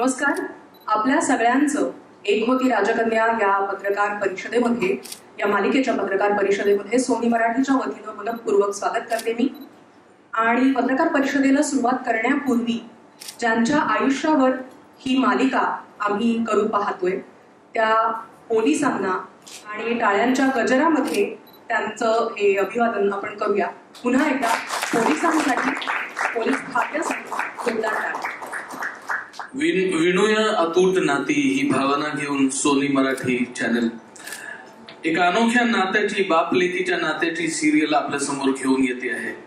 नमस्कार. आपल्या सगळ्यांचं एक होती राजकन्या या पत्रकार परिषदेमध्ये या मालिकेच्या पत्रकार परिषदेमध्ये सोनी मराठीच्या वतीनं मनपूर्वक स्वागत करते मी. आणि पत्रकार परिषदेला सुरुवात करण्यापूर्वी ज्यांच्या आयुष्यावर ही मालिका आम्ही करू पाहतोय त्या पोलिसांना आणि टाळ्यांच्या गजरामध्ये त्यांचं हे अभिवादन आपण करूया. पुन्हा एकदा पोलिसांसाठी पोलीस खात्यासाठी जोरदार अतूट नाती ही भावना घेऊन सोनी मराठी चॅनल एका अनोख्या नात्याची बाप लेकीच्या नात्याची सिरियल आपल्यासमोर घेऊन येते आहे.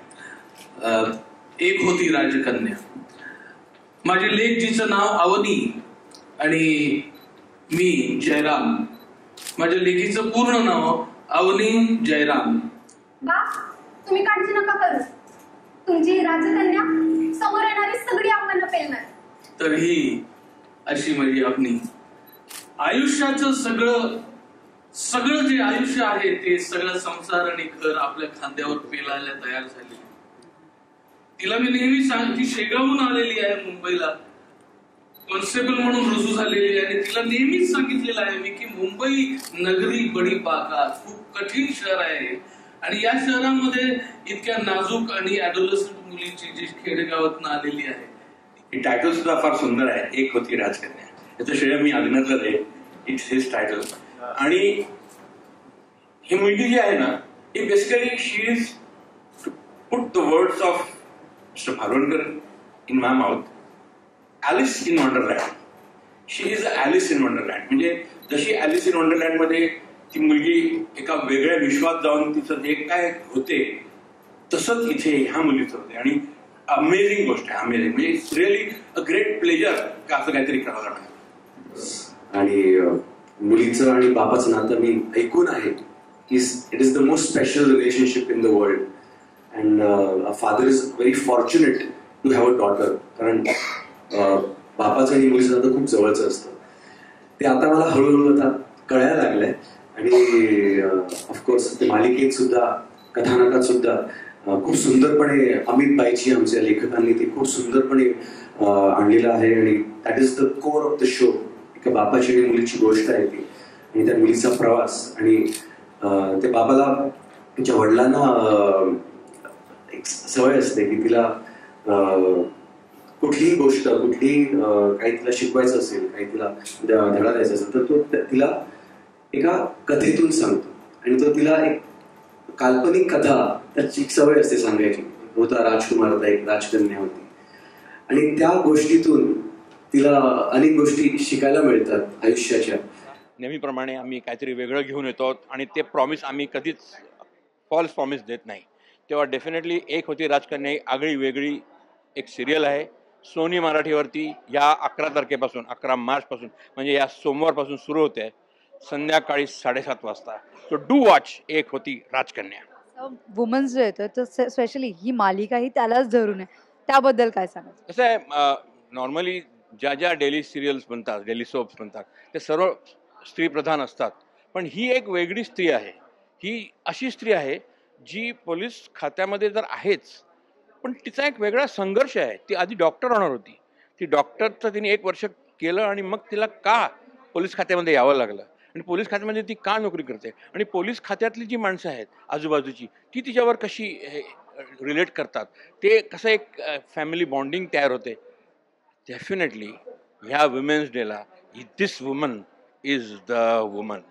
अं, एक होती राजकन्या. माझी लेक जिचं नाव अवनी आणि मी जयराम. माझ्या लेकीचं पूर्ण नाव अवनी जयराम. बा तुम्ही काळजी नका करू. तुमची राजकन्या समोर येणारी सगळी आव्हानं पेलणार. तरीही अशी माझी अग्नी आयुष्याचं सगळं सगळं जे आयुष्य आहे ते सगळं संसार आणि घर आपल्या खांद्यावर पेलायला तयार झाले. तिला मी नेहमी सांग ती शेगावून आलेली आहे मुंबईला. कॉन्स्टेबल म्हणून रुजू झालेली आहे आणि तिला नेहमीच सांगितलेलं आहे मी की मुंबई नगरी बडी बाका खूप कठीण शहर आहे. आणि या शहरामध्ये इतक्या नाजूक आणि ऍडोलसंट मुलीची जी खेडेगावातून आलेली आहे. ही टायटल सुद्धा फार सुंदर आहे. एक होती राजकन्या. याचं श्रेय मी अभिनंदन आहे इट्स हिज टायटल आणि ही मुलगी जी आहे ना ही basically she is put the words of mister Parulkar in my mouth Alice in Wonderland. She is a Alice in Wonderland म्हणजे जशी ॲलिस इन वंडरलँडमध्ये ती मुलगी एका वेगळ्या विश्वात जाऊन तिचं जे काय होते तसंच इथे ह्या मुलीचं होते. आणि अमेझिंग गोष्ट आहे अमेझिंग म्हणजे it's really a great pleasure का असं काहीतरी करावं लागणार आणि मुलीचं आणि बापाचं नातं मी ऐकून आहे की it is the most special relationship in the world and a father is very fortunate to have a daughter कारण uh, बापाचं आणि मुलीचं नातं खूप जवळचं असतं. ते आता मला हळूहळू आता कळायला लागलंय. आणि uh, ऑफकोर्स ते मालिकेत सुद्धा कथानकात सुद्धा uh, खूप सुंदरपणे अमित बाईची आमच्या लेखकांनी ते खूप सुंदरपणे आणलेलं आहे. आणि that is the core of the show एका बापाची आणि मुलीची गोष्ट आहे ती. आणि त्या मुलीचा प्रवास. आणि ते त्या बाबाला त्यांच्या वडिलांना सवय असते की तिला कुठलीही गोष्ट कुठलीही काही तिला शिकवायचं असेल काही तिला धडा द्यायचा असेल तर तो तिला एका कथेतून सांगतो. आणि तो तिला एक काल्पनिक कथा त्याची एक सवय असते सांगायची. होता राजकुमार होता एक राजकन्या होती. आणि त्या गोष्टीतून तिला अनेक गोष्टी शिकायला मिळतात आयुष्याच्या. नेहमीप्रमाणे आम्ही काहीतरी वेगळं घेऊन येतो आणि ते प्रॉमिस आम्ही कधीच फॉल्स प्रॉमिस देत नाही. तेव्हा डेफिनेटली एक होती राजकन्या ही आगळी वेगळी एक सिरियल आहे. सोनी मराठीवरती या अकरा तारखेपासून अकरा मार्चपासून म्हणजे या सोमवारपासून सुरू होते. संध्याकाळी साडेसात वाजता. सो डू वॉच एक होती राजकन्या. वुमन्स जे येतं तर स्पेशली ही मालिका ही त्यालाच धरून आहे. त्याबद्दल काय सांगायचं? कसं आहे नॉर्मली ज्या ज्या डेली सिरियल्स बनतात डेली सोप्स बनतात ते सर्व स्त्रीप्रधान असतात. पण ही एक वेगळी स्त्री आहे. ही अशी स्त्री आहे जी पोलीस खात्यामध्ये तर आहेच पण तिचा एक वेगळा संघर्ष आहे. ती आधी डॉक्टर होणार होती. ती डॉक्टरचं तिने एक वर्ष केलं आणि मग तिला का पोलीस खात्यामध्ये यावं लागलं? आणि पोलीस खात्यामध्ये ती का नोकरी करते? आणि पोलीस खात्यातली जी माणसं आहेत आजूबाजूची ती तिच्यावर कशी रिलेट करतात? ते कसं एक फॅमिली बॉन्डिंग तयार होते? डेफिनेटली ह्या वुमेन्स डेला this woman is the woman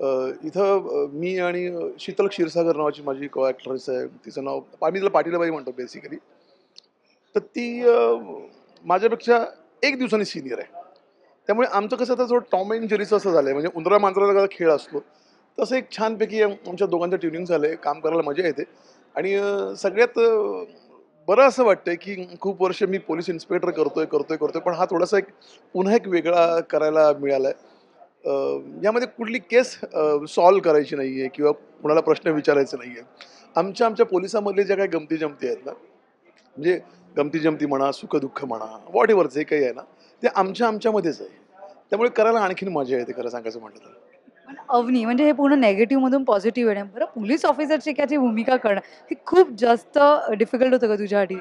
इथं मी आणि शीतल क्षीरसागर नावाची माझी को ॲक्ट्रेस आहे. तिचं नाव आम्ही तिला पाटीलबाई म्हणतो बेसिकली तर ती माझ्यापेक्षा एक दिवसांनी सिनियर आहे. त्यामुळे आमचं कसं आता थोडं टॉम अँड जेरीचं असं झालं आहे म्हणजे उंदरा मांजराला खेळ असतो. तसं एक छानपैकी आमच्या दोघांचं ट्युनिंग झालं आहे काम करायला मजा येते. आणि सगळ्यात बरं असं वाटतंय की खूप वर्ष मी पोलीस इन्स्पेक्टर करतोय करतोय करतोय. पण हा थोडासा एक पुन्हा एक वेगळा करायला मिळाला आहे यामध्ये कुठली केस सॉल्व करायची नाही आहे किंवा कुणाला प्रश्न विचारायचं नाही आहे आमच्या आमच्या पोलिसामधले ज्या काही गमती जमती आहेत ना म्हणजे गमती जमती म्हणा सुखदुःख म्हणा वॉट एव्हर जे काही आहे ना ते आमच्या आमच्यामध्येच आहे. त्यामुळे करायला आणखीन मजा येते खरं सांगायचं म्हटलं तर. अवनी म्हणजे हे पूर्ण नेगेटिव्ह मधून पॉझिटिव्ह येणे बरं? पोलीस ऑफिसरची त्याची भूमिका करणं ही खूप जास्त डिफिकल्ट होतं का तुझ्यासाठी.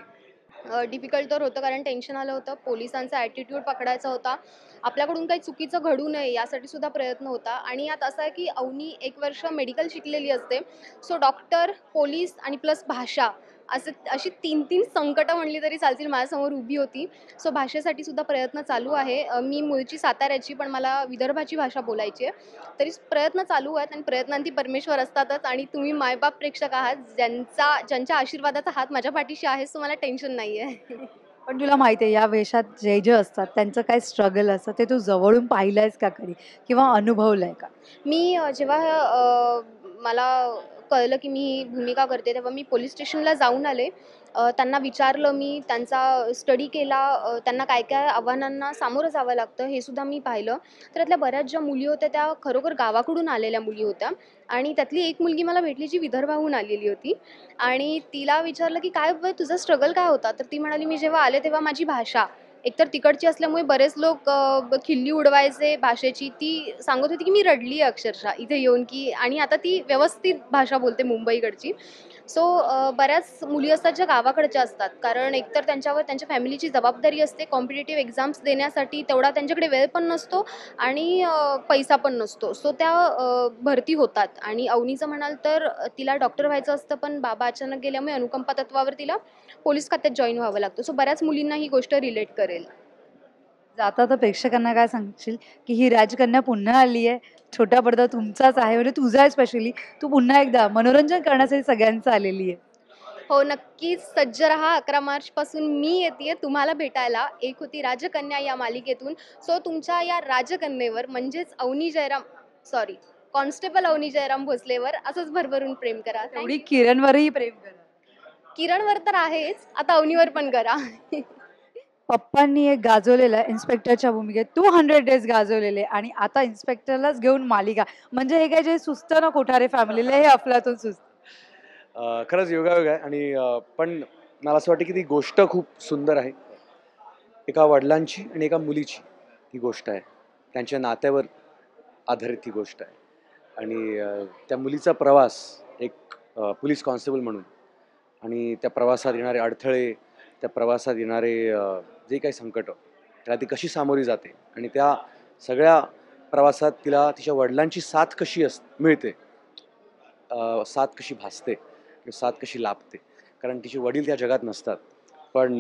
डिफिकल्ट तर होतं कारण टेन्शन आलं होतं. पोलिसांचा ॲटिट्यूड पकडायचा होता. आपल्याकडून काही चुकीचं घडू नये यासाठी सुद्धा प्रयत्न होता. आणि यात असं आहे की अवनी एक वर्ष मेडिकल शिकलेली असते. सो डॉक्टर पोलीस आणि प्लस भाषा असं अशी तीन तीन संकटं म्हणली तरी चालतील माझ्यासमोर उभी होती. सो भाषेसाठी सुद्धा प्रयत्न चालू आहे. मी मूळची साताऱ्याची पण मला विदर्भाची भाषा बोलायची आहे. तरी प्रयत्न चालू आहेत आणि प्रयत्नांती परमेश्वर असतातच आणि तुम्ही मायबाप प्रेक्षक आहात ज्यांचा ज्यांच्या आशीर्वादाचा हात माझ्या पाठीशी आहे सो मला टेन्शन नाही आहे पण तुला माहिती आहे या वेशात जे जे असतात त्यांचं काय स्ट्रगल असतं ते तू जवळून पाहिलंयस का कधी? किंवा अनुभवलंय का? मी जेव्हा मला कळलं की मी ही भूमिका करते तेव्हा मी पोलीस स्टेशनला जाऊन आले. त्यांना विचारलं मी त्यांचा स्टडी केला त्यांना काय काय आव्हानांना सामोरं जावं लागतं हे सुद्धा मी पाहिलं. तर त्यातल्या बऱ्याच ज्या मुली होत्या त्या खरोखर गावाकडून आलेल्या मुली होत्या. आणि त्यातली एक मुलगी मला भेटली जी विदर्भाहून आलेली होती. आणि तिला विचारलं की काय तुझा स्ट्रगल काय होता? तर ती म्हणाली मी जेव्हा आले तेव्हा माझी भाषा. एकतर तिकडची असल्यामुळे बरेच लोक खिल्ली उडवायचे भाषेची. ती सांगत होती की मी रडली आहे अक्षरशः इथे येऊन की आणि आता ती व्यवस्थित भाषा बोलते मुंबईकडची. सो बऱ्याच मुली असतात ज्या गावाकडच्या असतात. कारण एकतर त्यांच्यावर त्यांच्या फॅमिलीची जबाबदारी असते. कॉम्पिटेटिव्ह एक्झाम्स देण्यासाठी तेवढा त्यांच्याकडे वेळ पण नसतो आणि पैसा पण नसतो. सो त्या भरती होतात. आणि अवनीचं म्हणाल तर तिला डॉक्टर व्हायचं असतं पण बाबा अचानक गेल्यामुळे अनुकंपा तत्वावर तिला पोलीस खात्यात जॉईन व्हावं लागतं. सो बऱ्याच मुलींना ही गोष्ट रिलेट करेल. जाता तर प्रेक्षकांना काय सांगशील? की ही राजकन्या पुन्हा आली आहे छोटा पडदा तुमचाच आहे म्हणजे तुझा आहे स्पेशली तू पुन्हा एकदा मनोरंजन करण्यासाठी सगळ्यांचं आलेली आहे. हो नक्कीच. सज्ज रहा. अकरा मार्चपासून मी येते तुम्हाला भेटायला. एक होती राजकन्या या मालिकेतून. सो तुमच्या या राजकन्येवर म्हणजेच अवनी जयराम सॉरी कॉन्स्टेबल अवनी जयराम भोसलेवर असंच भरभरून प्रेम करा. किरणवरही प्रेम करा. किरणवर तर आहेच. आता अवनीवर पण करा. पप्पांनी एक गाजवलेलं आहे इन्स्पेक्टरच्या भूमिकेत. टू हंड्रेड डेज गाजवलेले आणि आता इन्स्पेक्टरलाच घेऊन मालिका. म्हणजे हे काय जे सुस्त ना कोठारे फॅमिलीला हे अफलातून सुस्त. अं, खरंच योगायोग आहे आणि अं, पण मला असं वाटतं की ती गोष्ट खूप सुंदर आहे. एका वडिलांची आणि एका मुलीची ती गोष्ट आहे. त्यांच्या नात्यावर आधारित ती गोष्ट आहे. आणि अं, त्या मुलीचा प्रवास एक अं, पोलीस कॉन्स्टेबल म्हणून आणि त्या प्रवासात येणारे अडथळे त्या प्रवासात येणारे जे काही संकट त्याला ती कशी सामोरी जाते आणि त्या सगळ्या प्रवासात तिला तिच्या वडिलांची साथ कशी अस मिळते साथ कशी भासते साथ कशी लाभते. कारण तिचे वडील त्या जगात नसतात पण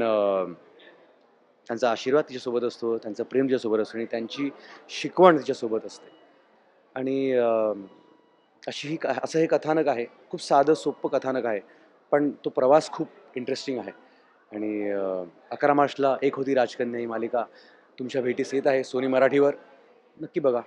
त्यांचा आशीर्वाद तिच्यासोबत असतो त्यांचं प्रेम तिच्यासोबत असतो आणि त्यांची शिकवण तिच्यासोबत असते. आणि अशी ही असं हे कथानक आहे खूप साधं सोपं कथानक आहे पण तो प्रवास खूप इंटरेस्टिंग आहे. आणि अकरा मार्चला एक होती राजकन्या ही मालिका. तुमच्या भेटीस येत आहे सोनी मराठीवर. नक्की बघा.